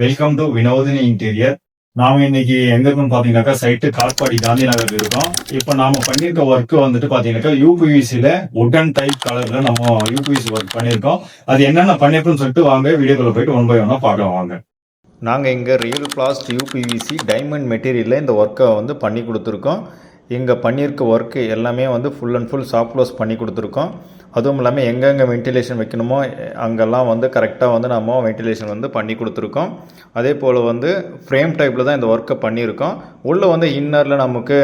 Welcome to Vinodhini interior நாம இன்னைக்கு எங்க இருக்கோம் பாத்தீங்கன்னாக்கா சைட்டு காட்பாடி காந்தி நகர் இருக்கோம். இப்போ நாம பண்ணிருக்க ஒர்க் வந்துட்டு பாத்தீங்கன்னாக்கா யூபிவிசில உடன் டைப் கலர்ல நம்ம யூபிவிசி ஒர்க் பண்ணிருக்கோம். அது என்னென்ன பண்ணிருக்கோம்னு சொல்லிட்டு வாங்க வீடியோக்குள்ள போயிட்டு ஒன் பை ஒன்னா பார்க்கலாம் வாங்க. நாங்கள் இங்கே ரியல் பிளாஸ்ட் யூபிவிசி டைமண்ட் மெட்டீரியலில் இந்த ஒர்க்கை வந்து பண்ணி கொடுத்துருக்கோம். இங்கே பண்ணியிருக்க ஒர்க்கு எல்லாமே வந்து full and full soft close பண்ணி கொடுத்துருக்கோம். அதுவும் இல்லாமல் எங்கெங்கே வென்டிலேஷன் வைக்கணுமோ அங்கெல்லாம் வந்து கரெக்டாக வந்து நம்ம வென்டிலேஷன் வந்து பண்ணி கொடுத்துருக்கோம். அதே போல் வந்து ஃப்ரேம் டைப்பில் தான் இந்த ஒர்க்கை பண்ணியிருக்கோம் உள்ளே வந்து இன்னரில் நமக்கு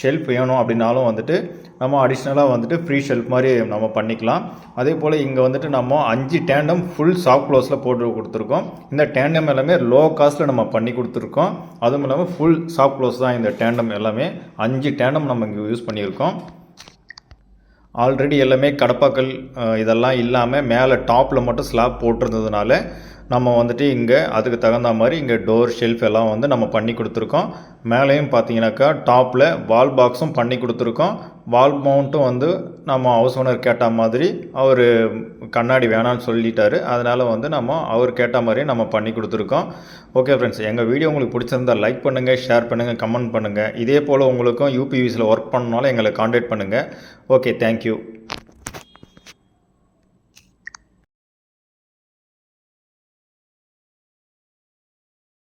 ஷெல்ஃப் வேணும் அப்படின்னாலும் வந்துட்டு நம்ம அடிஷ்னலாக வந்துட்டு ஃப்ரீ ஷெல்ஃப் மாதிரி நம்ம பண்ணிக்கலாம். அதே போல் இங்கே வந்துட்டு நம்ம அஞ்சு டேண்டம் ஃபுல் சாஃப்ட் க்ளோஸில் போட்டு கொடுத்துருக்கோம். இந்த டேண்டம் எல்லாமே லோ காஸ்ட்டில் நம்ம பண்ணி கொடுத்துருக்கோம். அதுவும் இல்லாமல் ஃபுல் சாஃப்ட் க்ளோஸ் தான் இந்த டேண்டம் எல்லாமே. அஞ்சு டேண்டம் நம்ம இங்கே யூஸ் பண்ணியிருக்கோம். ஆல்ரெடி எல்லாமே கடப்பாக்கள் இதெல்லாம் இல்லாமல் மேலே டாப்பில் மட்டும் ஸ்லாப் போட்டிருந்ததுனால நம்ம வந்துட்டு இங்கே அதுக்கு தகுந்த மாதிரி இங்கே டோர் ஷெல்ஃப் எல்லாம் வந்து நம்ம பண்ணி கொடுத்துருக்கோம். மேலேயும் பார்த்தீங்கன்னாக்கா டாப்பில் வால் பாக்ஸும் பண்ணி கொடுத்துருக்கோம். வால் மவுண்ட்டும் வந்து நம்ம ஹவுஸ் ஓனர் கேட்ட மாதிரி அவர் கண்ணாடி வேணாம்னு சொல்லிட்டாரு. அதனால் வந்து நம்ம அவர் கேட்ட மாதிரியே நம்ம பண்ணி கொடுத்துருக்கோம். ஓகே ஃப்ரெண்ட்ஸ் எங்கள் வீடியோ உங்களுக்கு பிடிச்சிருந்தா லைக் பண்ணுங்கள் ஷேர் பண்ணுங்கள் கமெண்ட் பண்ணுங்கள் இதே போல் உங்களுக்கும் யூபிவிஸில் ஒர்க் பண்ணனாலும் எங்களை காண்டாக்ட் பண்ணுங்கள் ஓகே தேங்க்யூ